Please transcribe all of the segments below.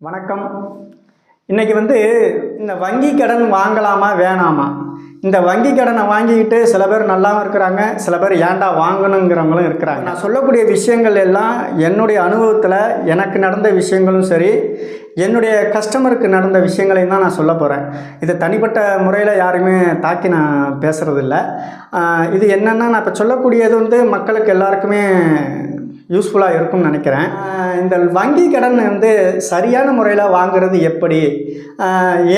வணக்கம். இன்னைக்கு வந்து இந்த வங்கி கடன் வாங்கலாமா வேணாமா? இந்த வங்கி கடனை வாங்கிக்கிட்டு சில பேர் நல்லாவும் இருக்கிறாங்க சில பேர் ஏன்டா வாங்கணுங்கிறவங்களும் இருக்கிறாங்க. நான் சொல்லக்கூடிய விஷயங்கள் எல்லாம் என்னுடைய அனுபவத்தில் எனக்கு நடந்த விஷயங்களும் சரி என்னுடைய கஸ்டமருக்கு நடந்த விஷயங்களையும் தான் நான் சொல்ல போகிறேன் இது தனிப்பட்ட முறையில் யாருமே தாக்கி நான் பேசுகிறதில்ல இது என்னென்னா நான் இப்போ சொல்லக்கூடியது வந்து மக்களுக்கு எல்லாருக்குமே யூஸ்ஃபுல்லாக இருக்கும்னு நினைக்கிறேன். இந்த வங்கி கடன் வந்து சரியான முறையில் வாங்குறது எப்படி?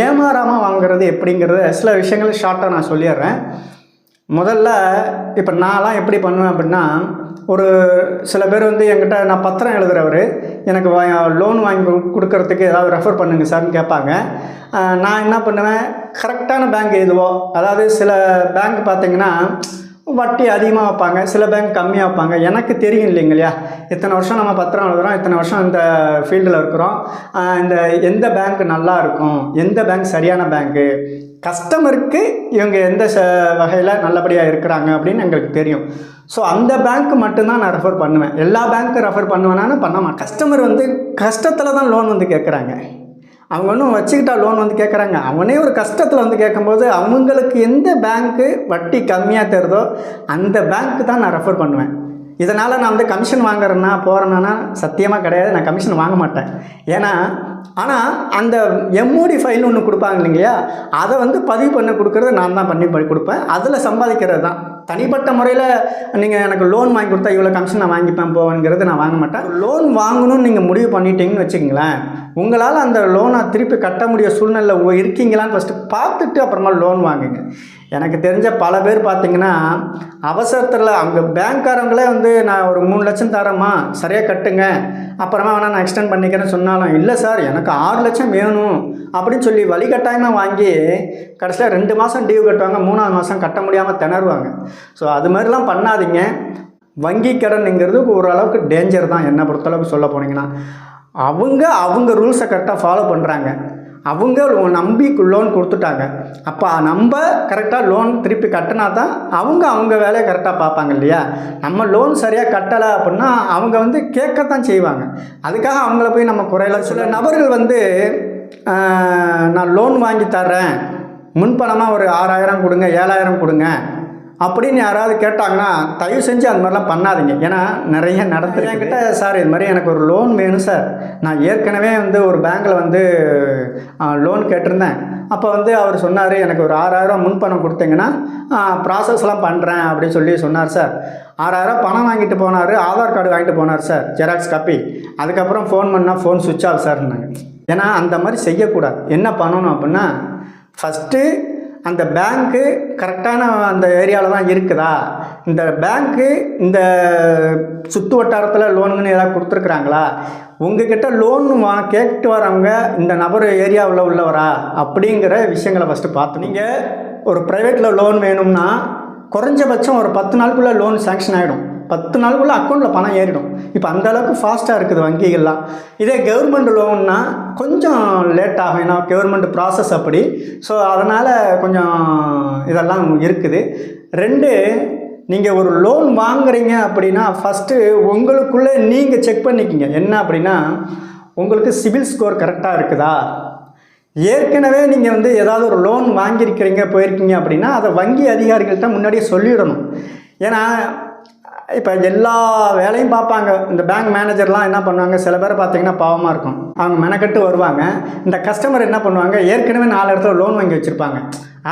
ஏமாறாமல் வாங்குறது எப்படிங்கிறத சில விஷயங்களை ஷார்ட்டாக நான் சொல்லிடுறேன். முதல்ல இப்போ நான்லாம் எப்படி பண்ணுவேன் அப்படின்னா ஒரு சில பேர் வந்து என்கிட்ட நான் பத்திரம் எழுதுகிறவர் எனக்கு லோன் வாங்கி கொடுக்கறதுக்கு ஏதாவது ரெஃபர் பண்ணுங்க சார்னு கேட்பாங்க. நான் என்ன பண்ணுவேன்? கரெக்டான பேங்க் எதுவோ அதாவது சில பேங்க் பார்த்திங்கன்னா வட்டி அதிகமாக வைப்பாங்க சில பேங்க் கம்மியாக வைப்பாங்க. எனக்கு தெரியும் இல்லைங்க இல்லையா இத்தனை வருஷம் நம்ம பத்திரம் எழுதுகிறோம் இத்தனை வருஷம் இந்த ஃபீல்டில் இருக்கிறோம். இந்த எந்த பேங்க் நல்லா இருக்கும் எந்த பேங்க் சரியான பேங்க்கு கஸ்டமருக்கு இவங்க எந்த ச வகையில் நல்லபடியாக இருக்கிறாங்க அப்படின்னு எங்களுக்கு தெரியும். ஸோ அந்த பேங்க்கு மட்டும்தான் நான் ரெஃபர் பண்ணுவேன். எல்லா பேங்க்கும் ரெஃபர் பண்ணுவேனான்னு பண்ணாமல் கஸ்டமர் வந்து கஷ்டத்தில் தான் லோன் வந்து கேட்குறாங்க அவங்க ஒன்றும் வச்சுக்கிட்டா லோன் வந்து கேட்குறாங்க அவனே ஒரு கஷ்டத்தில் வந்து கேட்கும்போது அவங்களுக்கு எந்த பேங்க்கு வட்டி கம்மியாக தருதோ அந்த பேங்க்கு தான் நான் ரெஃபர் பண்ணுவேன். இதனால் நான் வந்து கமிஷன் வாங்குறேன்னா போகிறேன்னா சத்தியமாக கிடையாது. நான் கமிஷன் வாங்க மாட்டேன். ஏன்னா ஆனால் அந்த எம்ஓடி ஃபைல் ஒன்று கொடுப்பாங்க இல்லைங்கய்யா அதை வந்து பதிவு பண்ண கொடுக்குறது நான் தான் பண்ணி பண்ணி கொடுப்பேன். அதில் சம்பாதிக்கிறது தான். தனிப்பட்ட முறையில் நீங்கள் எனக்கு லோன் வாங்கி கொடுத்தா இவ்வளோ கமிஷன் நான் வாங்கிப்பேன் போவேங்கிறது நான் வாங்க மாட்டேன். லோன் வாங்கணும்னு நீங்கள் முடிவு பண்ணிட்டீங்கன்னு வச்சுக்கங்களேன். உங்களால் அந்த லோனை திருப்பி கட்ட முடிய சூழ்நிலை இருக்கீங்களான்னு ஃபஸ்ட்டு பார்த்துட்டு அப்புறமா லோன் வாங்குங்க. எனக்கு தெரிஞ்ச பல பேர் பார்த்தீங்கன்னா அவசரத்தில் அவங்க பேங்க்காரங்களே வந்து நான் ஒரு மூணு லட்சம் தரேம்மா சரியாக கட்டுங்க. அப்புறமா வேணால் நான் எக்ஸ்டெண்ட் பண்ணிக்கிறேன்னு சொன்னாலும் இல்லை சார் எனக்கு ஆறு லட்சம் வேணும். அப்படின்னு சொல்லி வழிகட்டாயமாக வாங்கி கடைசியில் ரெண்டு மாதம் டியூ கட்டுவாங்க மூணாவது மாதம் கட்ட முடியாமல் திணறுவாங்க. ஸோ அது மாதிரிலாம் பண்ணாதீங்க. வங்கி கடனுங்கிறது ஓரளவுக்கு டேஞ்சர் தான் என்னை பொறுத்தளவுக்கு சொல்ல போனீங்கன்னா. அவங்க அவங்க ரூல்ஸை கரெக்டாக ஃபாலோ பண்ணுறாங்க அவங்க நம்பி லோன் கொடுத்துட்டாங்க. அப்போ நம்ம கரெக்டாக லோன் திருப்பி கட்டினா தான் அவங்க அவங்க வேலையை கரெக்டாக பார்ப்பாங்க இல்லையா? நம்ம லோன் சரியாக கட்டலை அப்படின்னா அவங்க வந்து கேட்கத்தான் செய்வாங்க. அதுக்காக அவங்கள போய் நம்ம குறையலாம் சில நபர்கள் வந்து நான் லோன் வாங்கி தர்றேன். முன்பணமாக ஒரு ஆறாயிரம் கொடுங்க ஏழாயிரம் கொடுங்க. அப்படின்னு யாராவது கேட்டாங்கன்னா தயவு செஞ்சு அந்த மாதிரிலாம் பண்ணாதீங்க. ஏன்னா நிறைய நடத்துகிறேன் என்கிட்ட சார் இது மாதிரி எனக்கு ஒரு லோன் வேணும் சார். நான் ஏற்கனவே வந்து ஒரு பேங்க்கில் வந்து லோன் கேட்டிருந்தேன். அப்போ வந்து அவர் சொன்னார் எனக்கு ஒரு ஆறாயிரம் முன்பணம் கொடுத்தீங்கன்னா ப்ராசஸ்லாம் பண்ணுறேன் அப்படின்னு சொல்லி சொன்னார் சார். ஆறாயிரம் பணம் வாங்கிட்டு போனார் ஆதார் கார்டு வாங்கிட்டு போனார் சார் ஜெராக்ஸ் காப்பி. அதுக்கப்புறம் ஃபோன் பண்ணால் ஃபோன் சுவிட்ச் ஆஃப் சார்னாங்க ஏன்னா அந்த மாதிரி செய்யக்கூடாது. என்ன பண்ணணும் அப்படின்னா ஃபஸ்ட்டு அந்த பேங்க்கு கரெக்டான அந்த ஏரியாவில் தான் இருக்குதா? இந்த பேங்க்கு இந்த சுற்று வட்டாரத்தில் லோனுங்கன்னு ஏதாவது கொடுத்துருக்குறாங்களா? உங்ககிட்ட லோன் வா கேட்டு வரவங்க இந்த நபர் ஏரியாவில் உள்ளவரா? அப்படிங்கிற விஷயங்களை ஃபஸ்ட்டு பார்த்து நீங்கள் ஒரு ப்ரைவேட்டில் லோன் வேணும்னா குறைஞ்சபட்சம் ஒரு பத்து நாளுக்குள்ளே லோன் சேங்ஷன் ஆகிடும் பத்து நாளுக்குள்ளே அக்கௌண்ட்டில் பணம் ஏறிடும். இப்போ அந்தளவுக்கு ஃபாஸ்ட்டாக இருக்குது வங்கிகள்லாம். இதே கவர்மெண்ட் லோன்னா கொஞ்சம் லேட் ஆகும். ஏன்னா கவர்மெண்ட் ப்ராசஸ் அப்படி. ஸோ அதனால் கொஞ்சம் இதெல்லாம் இருக்குது. ரெண்டு நீங்கள் ஒரு லோன் வாங்குறீங்க அப்படின்னா ஃபஸ்ட்டு உங்களுக்குள்ளே நீங்கள் செக் பண்ணிக்கிங்க. என்ன அப்படின்னா உங்களுக்கு சிவில் ஸ்கோர் கரெக்டாக இருக்குதா? ஏற்கனவே நீங்கள் வந்து ஏதாவது ஒரு லோன் வாங்கியிருக்கிறீங்க போயிருக்கீங்க அப்படின்னா அதை வங்கி அதிகாரிகள்கிட்ட முன்னாடியே சொல்லிடணும். ஏன்னா இப்போ எல்லா வேலையும் பார்ப்பாங்க. இந்த பேங்க் மேனேஜர்லாம் என்ன பண்ணுவாங்க? சில பேர் பார்த்தீங்கன்னா பாவமாக இருக்கும். அவங்க மெனக்கட்டு வருவாங்க. இந்த கஸ்டமர் என்ன பண்ணுவாங்க? ஏற்கனவே நாலு இடத்துல லோன் வாங்கி வச்சுருப்பாங்க.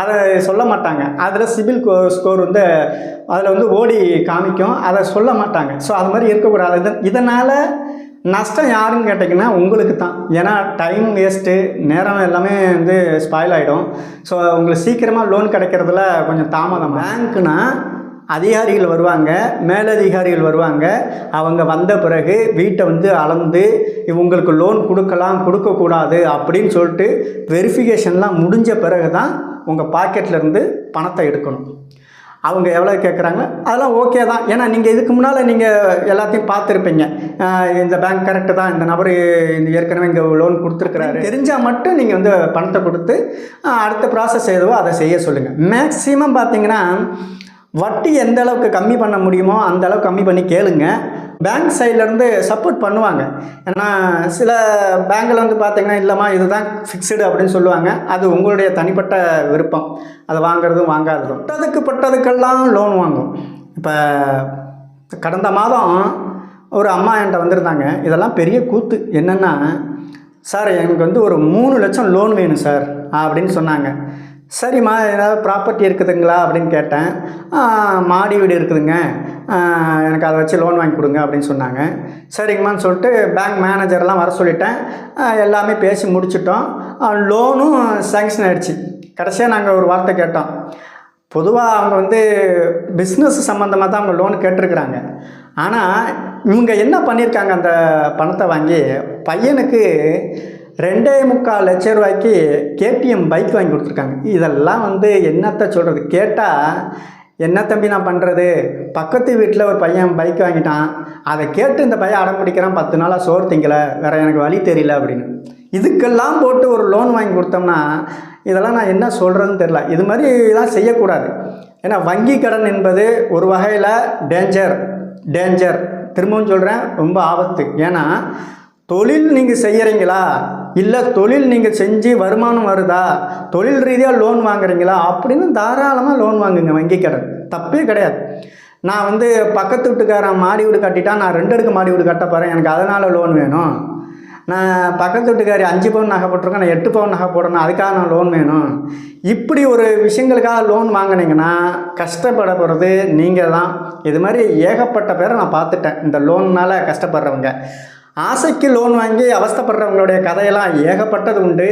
அதை சொல்ல மாட்டாங்க. அதில் சிபில் ஸ்கோர் வந்து அதில் வந்து ஓடி காமிக்கும். அதை சொல்ல மாட்டாங்க. ஸோ அது மாதிரி இருக்கக்கூடாது. இது இதனால் நஷ்டம் யாருன்னு கேட்டிங்கன்னா உங்களுக்கு தான். ஏன்னா டைம் வேஸ்ட்டு நேரம் எல்லாமே வந்து ஸ்பாயில் ஆகிடும் ஸோ உங்களுக்கு சீக்கிரமாக லோன் கிடைக்கிறதுல கொஞ்சம் தாமதம். பேங்க்குனா அதிகாரிகள் வருவாங்க மேலதிகாரிகள் வருவாங்க. அவங்க வந்த பிறகு வீட்டை வந்து அளந்து இவங்களுக்கு லோன் கொடுக்கலாம் கொடுக்கக்கூடாது அப்படின்னு சொல்லிட்டு வெரிஃபிகேஷன்லாம் முடிஞ்ச பிறகு தான் உங்கள் பாக்கெட்லேருந்து பணத்தை எடுக்கணும். அவங்க எவ்வளோ கேட்குறாங்க அதெல்லாம் ஓகே தான். ஏன்னா நீங்கள் இதுக்கு முன்னால் நீங்கள் எல்லாத்தையும் பார்த்துருப்பீங்க. இந்த பேங்க் கரெக்டு தான் இந்த நபர் இந்த ஏற்கனவே இங்கே லோன் கொடுத்துருக்குறாரு. தெரிஞ்சால் மட்டும் நீங்கள் வந்து பணத்தை கொடுத்து அடுத்த ப்ராசஸ் எதுவோ அதை செய்ய சொல்லுங்கள் மேக்ஸிமம் பார்த்தீங்கன்னா வட்டி எந்த அளவுக்கு கம்மி பண்ண முடியுமோ அந்த அளவுக்கு கம்மி பண்ணி கேளுங்க. பேங்க் சைட்லேருந்து சப்போர்ட் பண்ணுவாங்க. ஏன்னா சில பேங்கில் வந்து பார்த்தீங்கன்னா இல்லைம்மா இதுதான் ஃபிக்ஸ்டு அப்படின்னு சொல்லுவாங்க. அது உங்களுடைய தனிப்பட்ட விருப்பம். அதை வாங்குறதும் வாங்காததும். பட்டதுக்கு பட்டதுக்கெல்லாம் லோன் வாங்கும். இப்போ கடந்த மாதம் ஒரு அம்மா என்கிட்ட வந்திருந்தாங்க. இதெல்லாம் பெரிய கூத்து. என்னென்னா சார் எனக்கு வந்து ஒரு மூணு லட்சம் லோன் வேணும் சார் அப்படின்னு சொன்னாங்க. சரிம்மா ஏதாவது ப்ராப்பர்ட்டி இருக்குதுங்களா அப்படின்னு கேட்டேன். மாடி வீடு இருக்குதுங்க. எனக்கு அதை வச்சு லோன் வாங்கி கொடுங்க அப்படின்னு சொன்னாங்க. சரிங்கம்மான்னு சொல்லிட்டு பேங்க் மேனேஜர்லாம் வர சொல்லிட்டேன். எல்லாமே பேசி முடிச்சிட்டோம். லோனும் சேங்ஷன் ஆகிடுச்சு கடைசியாக நாங்கள் ஒரு வார்த்தை கேட்டோம். பொதுவாக அவங்க வந்து பிஸ்னஸ் சம்மந்தமாக தான் அவங்க லோன் கேட்டிருக்கிறாங்க. ஆனால் இவங்க என்ன பண்ணியிருக்காங்க அந்த பணத்தை வாங்கி? பையனுக்கு ரெண்டே முக்கால் லட்ச ரூபாய்க்கு கேடிஎம் பைக் வாங்கி கொடுத்துருக்காங்க. இதெல்லாம் வந்து என்னத்த சொல்கிறது கேட்டால் என்ன தம்பி நான் பண்ணுறது பக்கத்து வீட்டில் ஒரு பையன் பைக் வாங்கிட்டான். அதை கேட்டு இந்த பையன் அடம் பிடிக்கிறான். பத்து நாளாக சோறு திங்கலை. வேறு எனக்கு வழி தெரியல அப்படின்னு. இதுக்கெல்லாம் போட்டு ஒரு லோன் வாங்கி கொடுத்தோம்னா இதெல்லாம் நான் என்ன சொல்கிறதுன்னு தெரில இது மாதிரி இதெல்லாம் செய்யக்கூடாது. ஏன்னா வங்கி கடன் என்பது ஒரு வகையில் டேஞ்சர் டேஞ்சர் திரும்பவும் சொல்கிறேன் ரொம்ப ஆபத்து. ஏன்னா தொழில் நீங்கள் செய்கிறீங்களா இல்லை தொழில் நீங்கள் செஞ்சு வருமானம் வருதா? தொழில் ரீதியாக லோன் வாங்குறீங்களா? அப்படின்னு தாராளமாக லோன் வாங்குங்க வங்கி கடன். தப்பே கிடையாது. நான் வந்து பக்கத்து வீட்டுக்காரன் மாடி வீடு கட்டிட்டா நான் ரெண்டு அடுக்கு மாடி வீடு கட்ட போகிறேன் எனக்கு அதனால் லோன் வேணும். நான் பக்கத்து வீட்டுக்காரி அஞ்சு பவுன் நகை போட்டிருக்கேன் நான் எட்டு பவுன் நகை போடணும் அதுக்காக நான் லோன் வேணும். இப்படி ஒரு விஷயங்களுக்காக லோன் வாங்கினீங்கன்னா கஷ்டப்பட போகிறது நீங்கள் தான் இது மாதிரி ஏகப்பட்ட பேரை நான் பார்த்துட்டேன். இந்த லோன்னால் கஷ்டப்படுறவங்க. ஆசைக்கு லோன் வாங்கி அவஸ்தைப்படுறவங்களுடைய கதையெல்லாம் ஏகப்பட்டது உண்டு.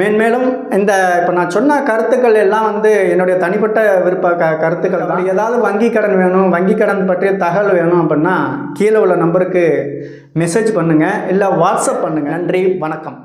மேன்மேலும் இந்த இப்போ நான் சொன்ன கருத்துக்கள் எல்லாம் வந்து என்னுடைய தனிப்பட்ட விருப்ப க கருத்துக்கள் தான். ஏதாவது வங்கி கடன் வேணும் வங்கி கடன் பற்றிய தகவல் வேணும் அப்படின்னா கீழே உள்ள நம்பருக்கு மெசேஜ் பண்ணுங்கள் இல்லை வாட்ஸ்அப் பண்ணுங்கள் நன்றி வணக்கம்.